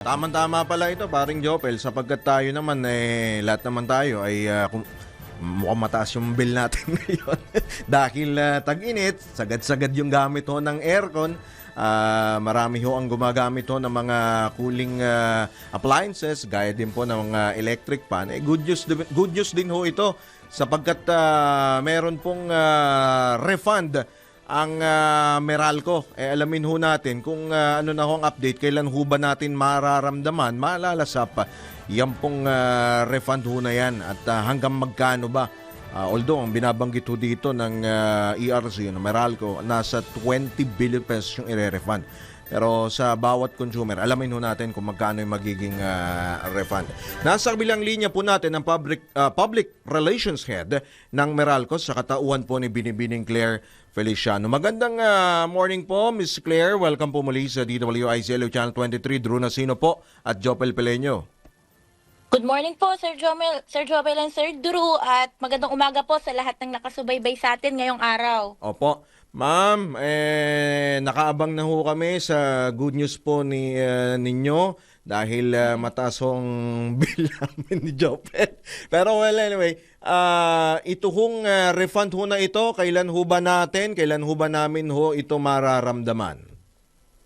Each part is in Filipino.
Tama-tama pala ito, paring Jopel, sapagkat tayo naman, eh, lahat naman tayo ay ah, kung, mukhang mataas yung bill natin ngayon. Dahil ah, tag-init, sagad-sagad yung gamit ho ng aircon. Ah, marami ho ang gumagamit ho ng mga cooling ah, appliances, gaya din po ng mga electric fan. Eh, good news, good news din ho ito sapagkat ah, meron pong ah, refund ang ah, Meralco. Eh, alamin ho natin kung ah, ano na ho ang update, kailan ho ba natin mararamdaman, maalalasap, yan pong ah, refund ho na yan at ah, hanggang magkano ba. Ah, although, ang binabanggit ho dito ng ah, ERC, ng Meralco, nasa 20 billion pesos yung i-refund. Pero sa bawat consumer, alamin ho natin kung magkano yung magiging ah, refund. Nasa kabilang linya po natin ang public, ah, public relations head ng Meralco sa katauhan po ni Binibining Claire Feliciano. Magandang ah, morning po, Miss Claire. Welcome po muli sa DWICLU Channel 23. Drew Nasino po at Jopel Peleño. Good morning po, Sir Jomel, Sir Jobel and Sir Drew at magandang umaga po sa lahat ng nakasubaybay sa atin ngayong araw. Opo. Ma'am, eh, nakaabang na ho kami sa good news po ni ah, ninyo dahil ah, mataas ho ang bill namin ni Jopel. Pero well, anyway, ah, ito hong ah, refund ho na ito, kailan ho ba natin, kailan ho ba namin ho ito mararamdaman?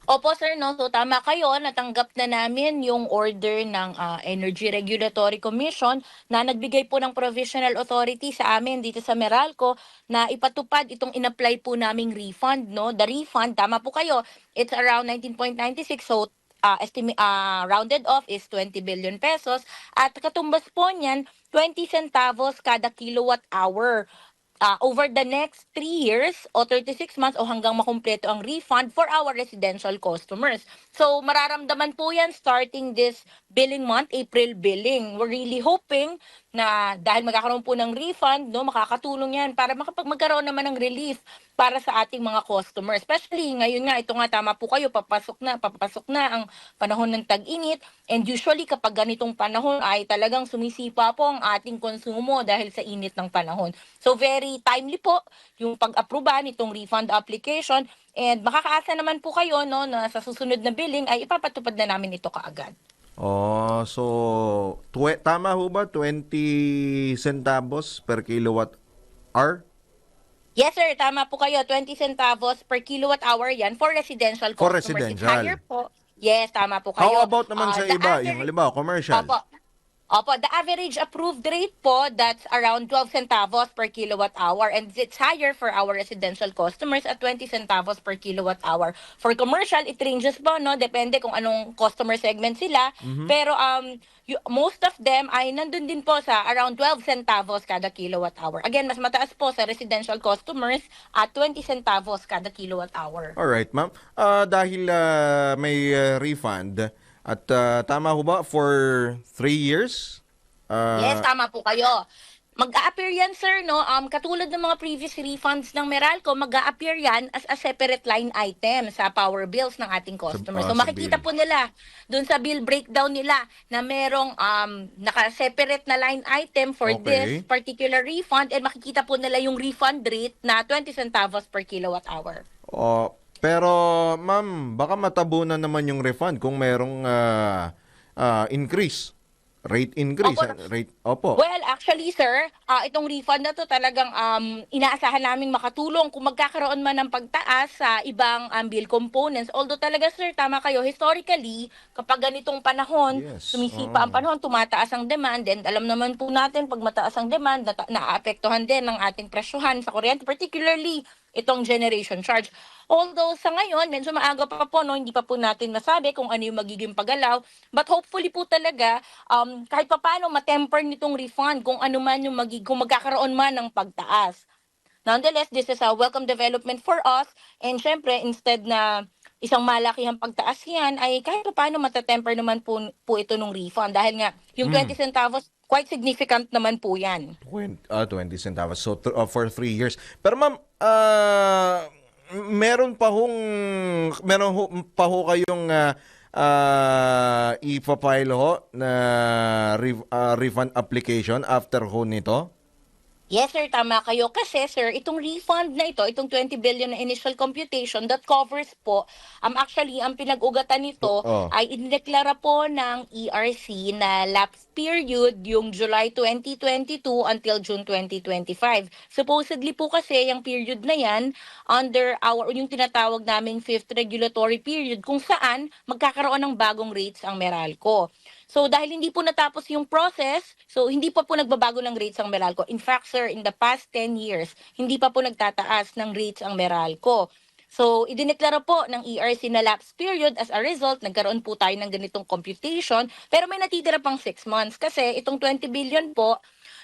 Opo sir, no? so tama kayo, natanggap na namin yung order ng ah, Energy Regulatory Commission na nagbigay po ng provisional authority sa amin dito sa Meralco na ipatupad itong inapply po naming refund. No? The refund, tama po kayo, it's around 19.96 so uh, ah, rounded off is 20 billion pesos at katumbas po niyan 20 centavos kada kilowatt hour. Ah, over the next 3 years o 36 months o hanggang makumpleto ang refund for our residential customers. So mararamdaman po yan starting this billing month, April billing. We're really hoping na dahil magkakaroon po ng refund, no, makakatulong yan para makapag magkaroon naman ng relief para sa ating mga customers. Especially ngayon nga, ito nga tama po kayo, papasok na, papasok na ang panahon ng tag-init. And usually kapag ganitong panahon ay talagang sumisipa po ang ating konsumo dahil sa init ng panahon. So very timely po yung pag-aproba nitong refund application and makakaasa naman po kayo no na sa susunod na billing ay ipapatupad na namin ito kaagad. Oh, so twe- tama ho ba 20 centavos per kilowatt hour? Yes sir, tama po kayo. 20 centavos per kilowatt hour yan for residential For customers. It's residential. higher po. Yes, tama po kayo. How about naman Ah, sa the iba, average- yung halimbawa commercial? Opo. Opo, the average approved rate po, that's around 12 centavos per kilowatt hour. And it's higher for our residential customers at 20 centavos per kilowatt hour. For commercial, it ranges po, no? Depende kung anong customer segment sila. Mm-hmm. Pero um, you- most of them ay nandun din po sa around 12 centavos kada kilowatt hour. Again, mas mataas po sa residential customers at 20 centavos kada kilowatt hour. Alright, ma'am. Ah, dahil ah, may ah, refund at ah, tama ho ba for three years? Ah, Yes, tama po kayo. Mag-a-appear yan, sir, no? Um, katulad ng mga previous refunds ng Meralco, mag-a-appear yan as a separate line item sa power bills ng ating customers. ah, so sa makikita bill. po nila dun sa bill breakdown nila na merong um, naka-separate na line item for Okay. this particular refund and makikita po nila yung refund rate na 20 centavos per kilowatt hour. oh, pero ma'am, baka matabunan naman yung refund kung merong ah, ah, increase. Rate increase. Opo. ah, Rate, opo. Well, actually, sir, ah, itong refund na to talagang um, inaasahan naming makatulong kung magkakaroon man ng pagtaas sa ibang um, bill components. Although talaga, sir, tama kayo, historically, kapag ganitong panahon, Yes, sumisipa oo. ang panahon, tumataas ang demand, and alam naman po natin, pag mataas ang demand, nata- naaapektuhan din ng ating presyohan sa kuryente, particularly itong generation charge. Although sa ngayon, medyo maaga pa po, no, hindi pa po natin masabi kung ano yung magiging paggalaw. But hopefully po talaga, um, kahit pa paano matemper nitong refund kung ano man yung magig kung magkakaroon man ng pagtaas. Nonetheless, this is a welcome development for us. And syempre, instead na isang malakihang pagtaas yan, ay kahit pa paano matatemper naman po, po ito nung refund. Dahil nga, yung 20 centavos, quite significant naman po yan. 20, ah, 20 centavos. So, th- uh, for three years. Pero ma'am, ah, meron pa hong, meron ho, pa ho kayong ah, ah, ipapile ho na re- ah, refund application after ho nito? Yes, sir, tama kayo. Kasi, sir, itong refund na ito, itong 20 billion na initial computation, that covers po, um, actually, ang pinag-ugatan nito Oo. ay inideklara po ng ERC na lapse period yung July 2022 until June 2025. Supposedly po kasi, yung period na yan, under our, yung tinatawag naming fifth regulatory period, kung saan magkakaroon ng bagong rates ang Meralco. So dahil hindi po natapos yung process, so hindi pa po nagbabago ng rates ang Meralco. In fact, sir, in the past 10 years, hindi pa po nagtataas ng rates ang Meralco. So, idineklara po ng ERC na lapse period. As a result, nagkaroon po tayo ng ganitong computation. Pero may natitira pang 6 months. Kasi itong 20 billion po,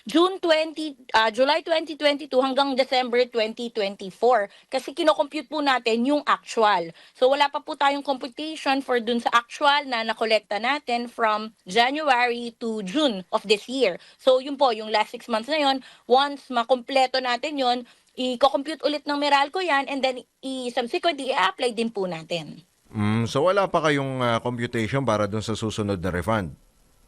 June 20, ah, July 2022 hanggang December 2024. Kasi kinocompute po natin yung actual. So wala pa po tayong computation for dun sa actual na nakolekta natin from January to June of this year. So yun po, yung last 6 months na yun, once makompleto natin yun, i-compute ulit ng Meralco yan and then i-subsequently i-apply din po natin. Mm, so wala pa kayong ah, computation para dun sa susunod na refund?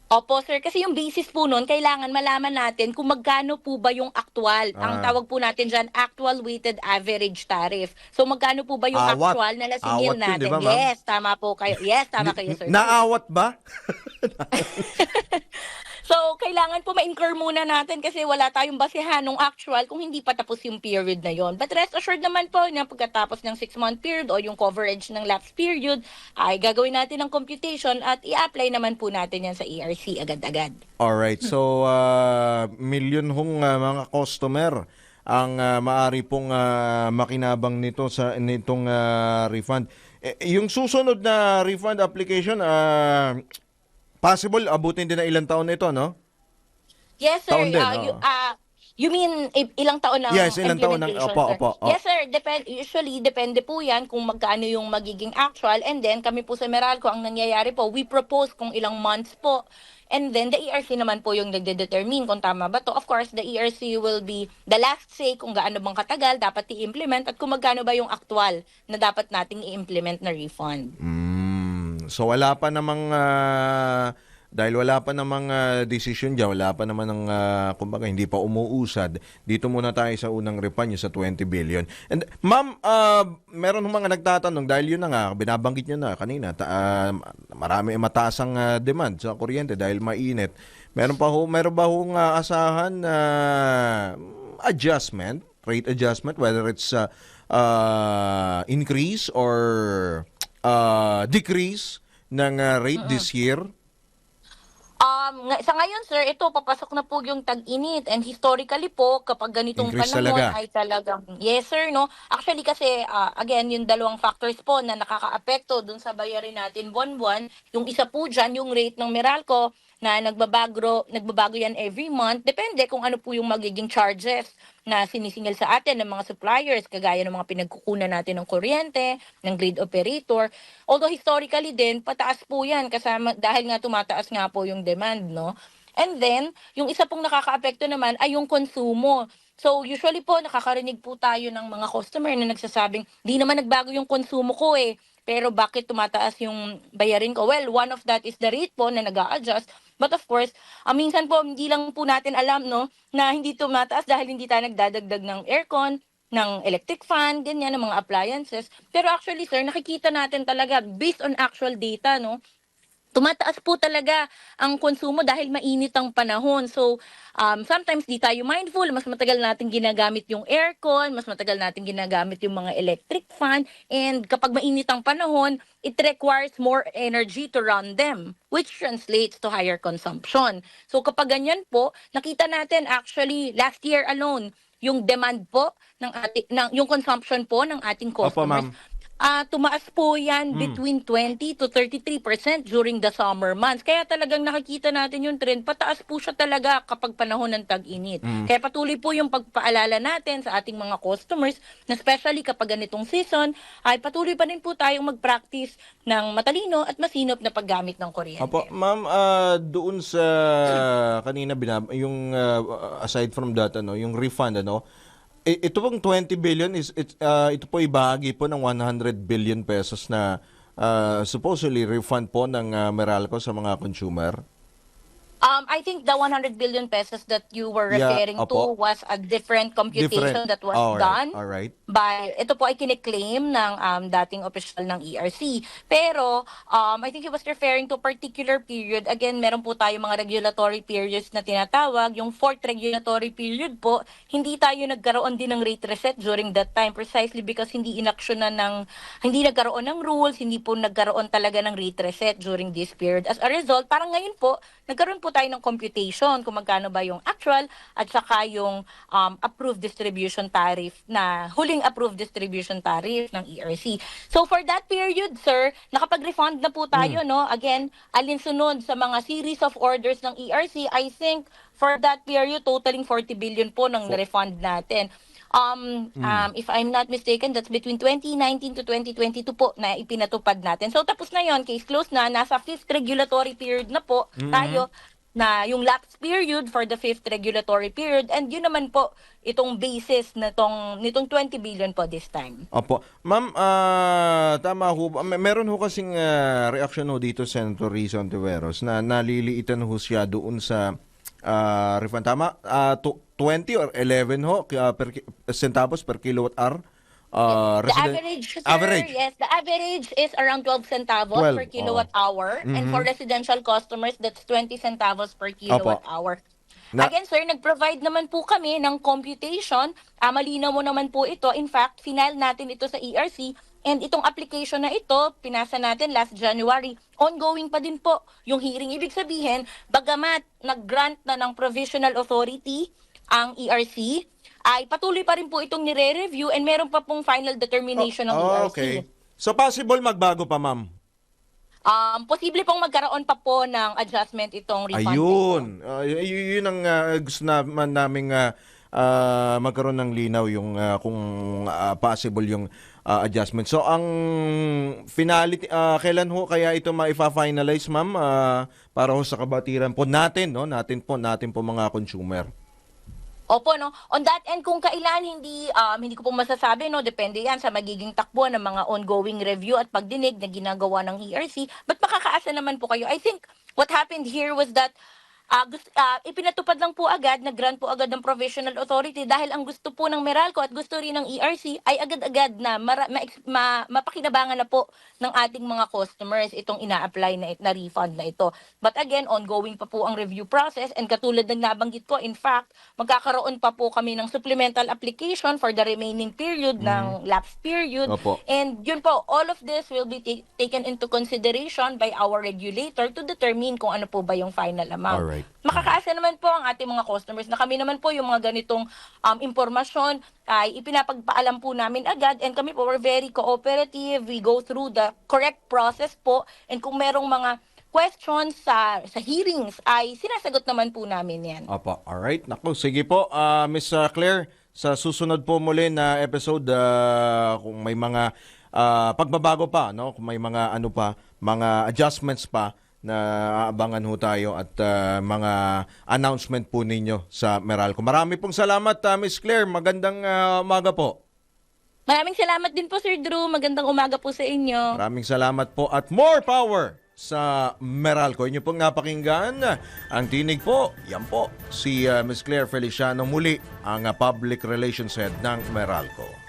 Opo, sir. Kasi yung basis po nun, kailangan malaman natin kung magkano po ba yung actual. Ang Ah. tawag po natin dyan, actual weighted average tariff. So, magkano po ba yung Awat. actual na nasingil Awat yun, natin? di ba, ma'am? yes, tama po kayo. Yes, tama kayo, sir. Naawat ba? So, kailangan po ma-incur muna natin kasi wala tayong basihan ng actual kung hindi pa tapos yung period na yon. But rest assured naman po na pagkatapos ng 6-month period o yung coverage ng lapse period, ay gagawin natin ang computation at i-apply naman po natin yan sa ERC agad-agad. Alright, so uh, milyon hong uh, mga customer ang uh, maari pong uh, makinabang nito sa nitong uh, refund. Eh, yung susunod na refund application, uh, possible abutin din na ilang taon ito, no? Yes, sir. Taon din, Ah, oo. you, ah, you mean i- ilang taon ang Yes, ilang taon ang- implementation, opo, sir? opo, oh. Yes, sir. Depend, usually, depende po yan kung magkano yung magiging actual. And then, kami po sa Meralco, ang nangyayari po, we propose kung ilang months po. And then, the ERC naman po yung nagde-determine kung tama ba to. Of course, the ERC will be the last say kung gaano bang katagal dapat i-implement at kung magkano ba yung actual na dapat nating i-implement na refund. Mm, so wala pa namang ah, dahil wala pa namang ah, decision diyan, wala pa naman ng ah, kumbaga hindi pa umuusad. Dito muna tayo sa unang yung sa 20 billion. And ma'am, ah, meron mga nagtatanong dahil yun na nga binabanggit niyo na kanina, ta- ah, marami mataas ang ah, demand sa kuryente dahil mainit. Meron pa ho, meron ba hong ah, asahan na adjustment, rate adjustment whether it's ah, ah, increase or uh, decrease ng uh, rate this year? Um, sa ngayon, sir, ito, papasok na po yung tag-init. And historically po, kapag ganitong Increase panahon talaga. ay talagang, yes, sir, no? Actually, kasi, ah, again, yung dalawang factors po na nakaka-apekto dun sa bayarin natin buwan-buwan. Yung isa po dyan, yung rate ng Meralco, na nagbabago, nagbabago yan every month. Depende kung ano po yung magiging charges na sinisingil sa atin ng mga suppliers, kagaya ng mga pinagkukunan natin ng kuryente, ng grid operator. Although historically din, pataas po yan kasama, dahil nga tumataas nga po yung demand, no? And then, yung isa pong nakakaapekto naman ay yung konsumo. So, usually po, nakakarinig po tayo ng mga customer na nagsasabing, di naman nagbago yung konsumo ko eh. Pero bakit tumataas yung bayarin ko? Well, one of that is the rate po na nag adjust But of course, ah, minsan po, hindi lang po natin alam, no, na hindi tumataas dahil hindi tayo nagdadagdag ng aircon, ng electric fan, ganyan, ng mga appliances. Pero actually, sir, nakikita natin talaga, based on actual data, no, tumataas po talaga ang konsumo dahil mainit ang panahon. So, um, sometimes di tayo mindful, mas matagal natin ginagamit yung aircon, mas matagal natin ginagamit yung mga electric fan, and kapag mainit ang panahon, it requires more energy to run them, which translates to higher consumption. So, kapag ganyan po, nakita natin actually last year alone, yung demand po ng ating ng yung consumption po ng ating Opo, customers ma'am. Ah, tumaas po 'yan Hmm. between 20 to 33% during the summer months. Kaya talagang nakikita natin yung trend, pataas po siya talaga kapag panahon ng tag-init. Hmm. Kaya patuloy po yung pagpaalala natin sa ating mga customers, na especially kapag ganitong season, ay patuloy pa rin po tayong mag-practice ng matalino at masinop na paggamit ng kuryente. Apo, ma'am, ah, doon sa kanina binab yung ah, aside from that ano, yung refund ano, ito pong 20 billion is it, ah, ito po ibahagi po ng 100 billion pesos na ah, supposedly refund po ng ah, Meralco sa mga consumer. Um, I think the 100 billion pesos that you were Yeah, referring to opo. was a different computation that was Alright, done Alright. by ito po ay kiniklaim ng um, dating opisyal ng ERC. Pero um, I think he was referring to particular period. Again, meron po tayo mga regulatory periods na tinatawag. Yung fourth regulatory period po, hindi tayo nagkaroon din ng rate reset during that time precisely because hindi inaksyonan ng hindi nagkaroon ng rules, hindi po nagkaroon talaga ng rate reset during this period. As a result, parang ngayon po, nagkaroon po tayo ng computation kung magkano ba yung actual at saka yung um, approved distribution tariff na huling approved distribution tariff ng ERC. So for that period, sir, nakapag-refund na po tayo, no? Again, alinsunod sa mga series of orders ng ERC, I think for that period, totaling 40 billion po ng refund natin. Um, um, if I'm not mistaken, that's between 2019 to 2022 po na ipinatupad natin. So tapos na yon case closed na, nasa fifth regulatory period na po tayo na yung lapse period for the fifth regulatory period and yun naman po itong basis nitong nitong 20 billion po this time. Opo. Ma'am, ah, tama ho. May- Meron ho kasing ah, reaction ho dito, Senator Rizon Tiveros, na naliliitan ho siya doon sa ah, refund. Tama? Tw- 20 or 11 ho kaya per, centavos per kilowatt hour? Ah, The resident- average, sir, average. yes, the average is around 12 centavos 12, per kilowatt hour. And for residential customers, that's 20 centavos per kilowatt hour. Na- Again, sir, nag-provide naman po kami ng computation. Ah, malinaw mo naman po ito. In fact, final natin ito sa ERC. And itong application na ito, pinasa natin last January. Ongoing pa din po yung hearing. Ibig sabihin, bagamat nag-grant na ng provisional authority ang ERC, ay patuloy pa rin po itong nire-review and meron pa pong final determination ng Oh, ERC. okay. So possible magbago pa, ma'am? Um, posible pong magkaroon pa po ng adjustment itong refund. Ayun. Ah, y- yun ang ah, gusto naman naming ah, ah, magkaroon ng linaw yung ah, kung ah, possible yung ah, adjustment. So ang finality ah, kailan ho kaya ito maifa-finalize ma'am Ah, para ho sa kabatiran po natin no natin po natin po mga consumer. Opo, no. On that end, kung kailan hindi, um, hindi ko po masasabi, no, depende yan sa magiging takbo ng mga ongoing review at pagdinig na ginagawa ng ERC. But makakaasa naman po kayo. I think what happened here was that ah, gust- ah, ipinatupad lang po agad, nag-grant po agad ng provisional authority dahil ang gusto po ng Meralco at gusto rin ng ERC ay agad-agad na mara- ma- ma- mapakinabangan na po ng ating mga customers itong ina-apply na, na refund na ito. But again, ongoing pa po ang review process and katulad ng nabanggit ko, in fact, magkakaroon pa po kami ng supplemental application for the remaining period ng lapse period. Opo. And yun po, all of this will be ta- taken into consideration by our regulator to determine kung ano po ba yung final amount. Alright. Makakaasa naman po ang ating mga customers na kami naman po yung mga ganitong um, impormasyon ay ipinapagpaalam po namin agad and kami po we're very cooperative. We go through the correct process po and kung merong mga questions sa sa hearings ay sinasagot naman po namin yan. Opo. All right. Nako, sige po ah, Miss ah, Claire sa susunod po muli na episode ah, kung may mga ah, pagbabago pa no kung may mga ano pa mga adjustments pa na aabangan ho tayo at ah, mga announcement po ninyo sa Meralco. Marami pong salamat ah, Miss Claire. Magandang ah, umaga po. Maraming salamat din po Sir Drew. Magandang umaga po sa inyo. Maraming salamat po at more power sa Meralco. Inyo pong napakinggan ang tinig po. Yan po si ah, Miss Claire Feliciano muli ang ah, Public Relations Head ng Meralco.